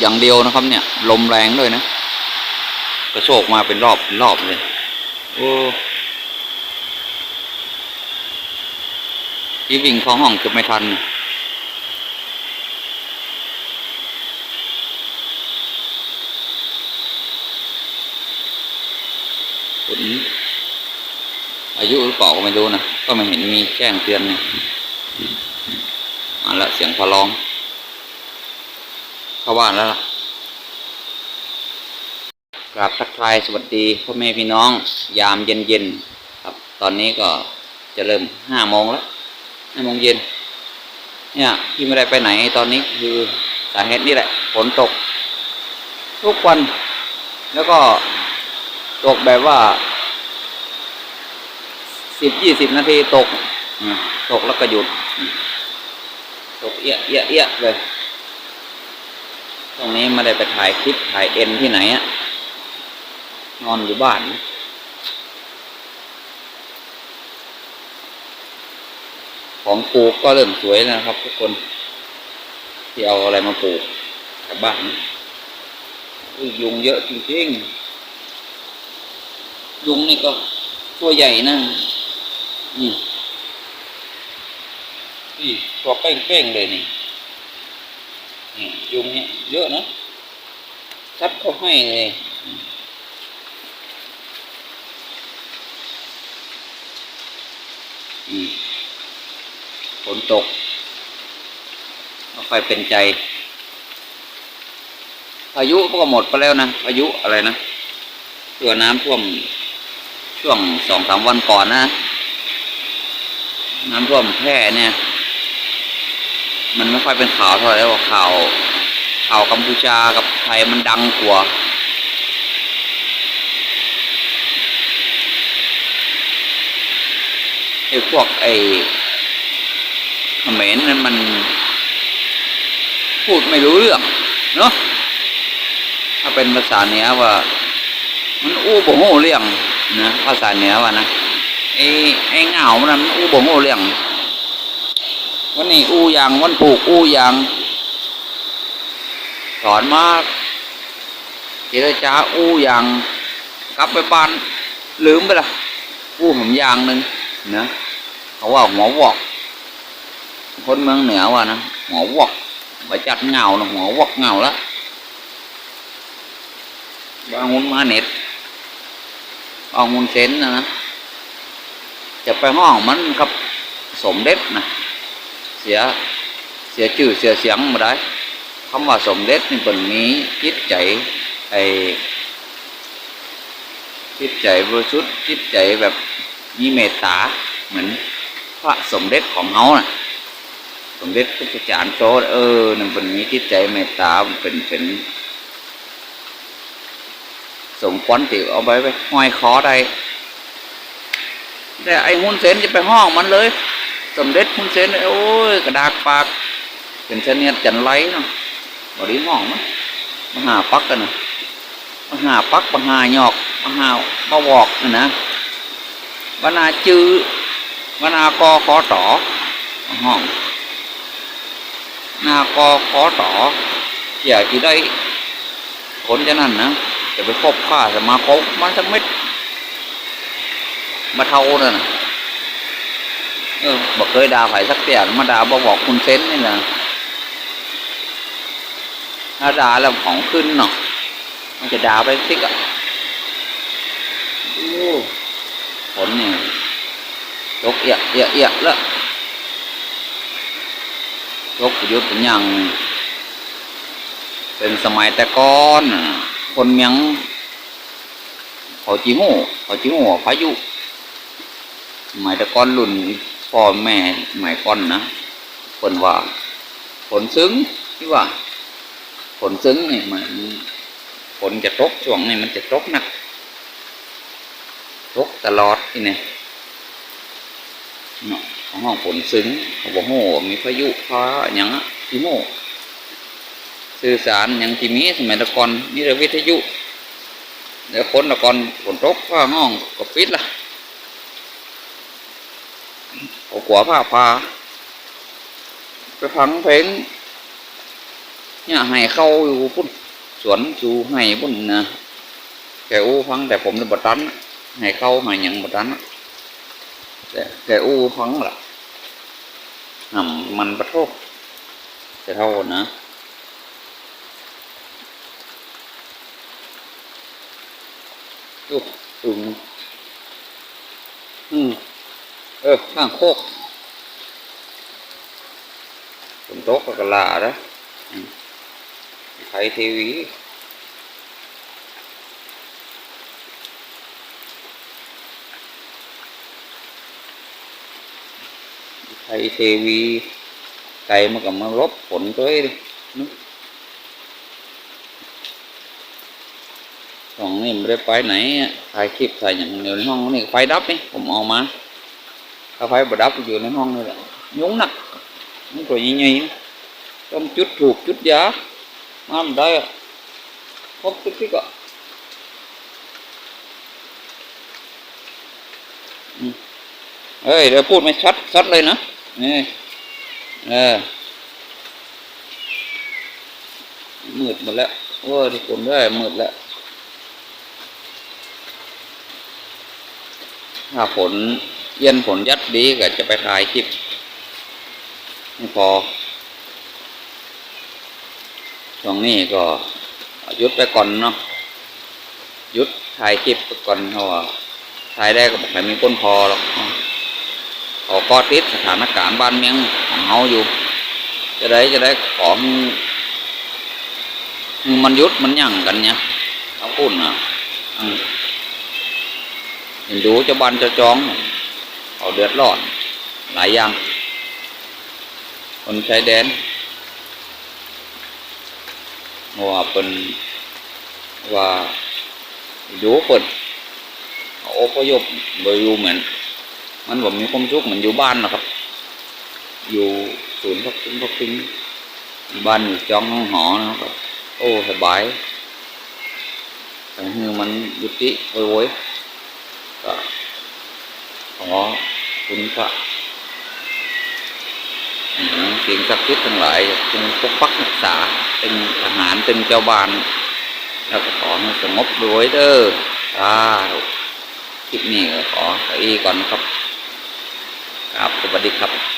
อย่างเดียวนะครับ เนี่ย ลมแรงด้วยนะกระโชกมาเป็นรอบเป็นรอบเลยโอ้ที่วิ่งเข้าห้องเกือบไม่ทันฝนอายุหรือเปล่าก็ไม่รู้นะ ก็ไม่เห็นมีแจ้งเตือนเนี่ยมาละเสียงพะร้อง เข้าบ้านแล้วล่ะกราบทักทายสวัสดีพ่อแม่พี่น้อง ยามเย็นเย็นๆครับ ตอนนี้ก็จะเริ่มห้าโมงแล้วห้าโมงเย็น เนี่ยที่ไม่ได้ไปไหนตอนนี้คือสาเหตุนี่แหละฝนตก ทุกวัน แล้วก็ตกแบบว่าสิบยี่สิบนาทีตกตกแล้วก็หยุด ตกเอี้ยเอี้ยเอี้ยเลย ตรงนี้ไม่ได้ไปถ่ายคลิปถ่ายเอ็นที่ไหนอะนอนอยู่บ้านของปลูกก็เริ่มสวยแล้วนะครับ ทุกคนที่เอาอะไรมาปลูกแถวบ้านยุงเยอะจริงๆยุงนี่ก็ตัวใหญ่นะนี่นี่ตัวเป้งๆเลยนี่ ยุงเนี่ยเยอะนะชัดเขาให้เลยฝนตกไม่ค่อยเป็นใจ พายุก็หมดไปแล้วนะพายุอะไรนะตัวน้ำท่วมช่วงสองสามวันก่อนนะ น้ำท่วมแพร่เนี่ย มันไม่ค่อยเป็นข่าวเท่าไหร่แล้วข่าว ข่าวกัมพูชากับไทยมันดังกว่าไอ้พวกไอ้เขมรนั้นมันพูดไม่รู้เรื่องเนาะถ้าเป็นภาษาเหนือว่า มันอู้บ่ฮู้เรื่องนะภาษาเหนือว่านะไอ้ไอ้เหงามันนะมันอู้บ่ฮู้เรื่อง วันนี้อู้ยางวันปลูกอู้ยางสอนมาเจรจาอู้ยางกลับไปบ้านลืมไปละอู้ผมยางหนึ่งนะเขาว่าหัววอกคนเมืองเหนือว่านะหัววอกมาจัดเงานะหัววอกเงาละบางมุนมาเน็ตบางมุนเซนนะนะจะไปห้องมันกับสมเด็จนะ เสียเสียชื่อเสียเสียงมาได้คำว่าสมเด็จนี่เป็นมีจิตใจไอจิตใจบริสุทธิ์จิตใจแบบมีเมตตาเหมือนพระสมเด็จของเขาน่ะสมเด็จพระจารย์โตเออนั่นเป็นมีจิตใจเมตตาเป็นเป็นสมควรติเอาไปไปห้อยคอได้แต่ไอ้มุนเซนจะไปห้องมันเลย สมเด็จคุณเซนโอ้ยกระดากปากเป็นเสนียดจันไรเนาะบริห้องมั้งมาหาปักกันนะมาหาปักมาหาหยอกมาหามาบอกนะนะวนาจื้อวนากอขอต่อห้องนากอขอต่ออย่าที่ได้ผลจะนั่นนะจะไปคบข้าจะมาคบมันสักเม็ดมาเท่านั่นนะ เออบอกเคยด่าไผ่สักเตียนมาด่าบอกบอกคุณเซนนี่นะถ้าด่าแล้วของขึ้นเนาะมันจะด่าไปสิกอะโอ้ผลเนี่ยยกเอียเอียเอียแล้วยกประยุทธ์เป็นย่างเป็นสมัยแต่ก่อนคนเมียงเขาจีโง่เขาจีโง่พายุสมัยแต่ก่อนรุ่น พ่อแม่หมายก่อนนะคนว่า ผลซึ้งที่ว่า ผลซึ้งนี่มันผลจะตกช่วงนี้มันจะตกหนักตกตลอดที่เนี่เนาะของห้องผลซึ้งเขาบอกโหมีพายุฟ้าอย่างอะที่โมสื่อสารอย่างที่มีสมัยตะกอนนี่เรื่องวิทยุเดี๋ยวคนตะกอนฝนตกฟ้าห้องก็ปิดละเอา ขวาผ้าพาไปฟังเพลงเนี่ยให้เข้าอยู่พุ่นสวนจูให้บุญนะแกอู้ฟังแต่ผมในบตันให้เข้าให้ยังบตันแต่แกอู้ฟังล่ะหำมันประโทษจะเท่านะดูตุง เออข้างโคกฝนตกก็กระลาเด้ออืมไทยทีวีไทยทีวีไก่มันก็มาลบฝนด้วยดินึกสองนี่ไม่ได้ไปไหนถ่ายคลิปถ่ายอย่างเดียวในห้องนี่ไฟดับนี่ผมเออกมามา มาไม่ได้อะครบทุกที่ก็อืมเอ้ยเดี๋ยวพูดไม่ชัดชัดเลยนะนี่เออมืดหมดแล้วโอ้ยทุกคนได้ยมืดแล้วถ้าผล เย็นผลยัดดีก็จะไปถ่ายคลิปไม่พอช่วงนี้ก็หยุดไปก่อนเนาะหยุดถ่ายคลิปไปก่อนเพราะว่าถ่ายได้ก็บอกให้มีคนพอหรอกเขาก็ติดสถานการณ์บ้านเมืองของเฮาอยู่ จะได้จะได้ของมันยุดมันหยั่งกันเนี่ยเขาพูดนะเห็นดูจะบันจะจอง เขาเดือดร้อนหลายอย่าง คนชายแดนว่าเป็นว่าดูเปิดเขาอพยพไปอยู่เหมือน มันแบบมีความสุขเหมือนอยู่บ้านนะครับ อยู่ศูนย์พักพิงพักพิงบ้านอยู่จองห้องหอนะครับ โอ้สบายแต่คือมันยุติโวยโวยๆก็ขอ คุณพระอืมสิ่งศักดิ์สิทธิ์ทั้งหลายจงปกปักรักษาเป็นทหารเป็นเจ้าบ้าน แล้วก็ขอให้สงบรวยเด้อสาคลิปนี้ขอไปก่อนครับ ครับสวัสดีครับ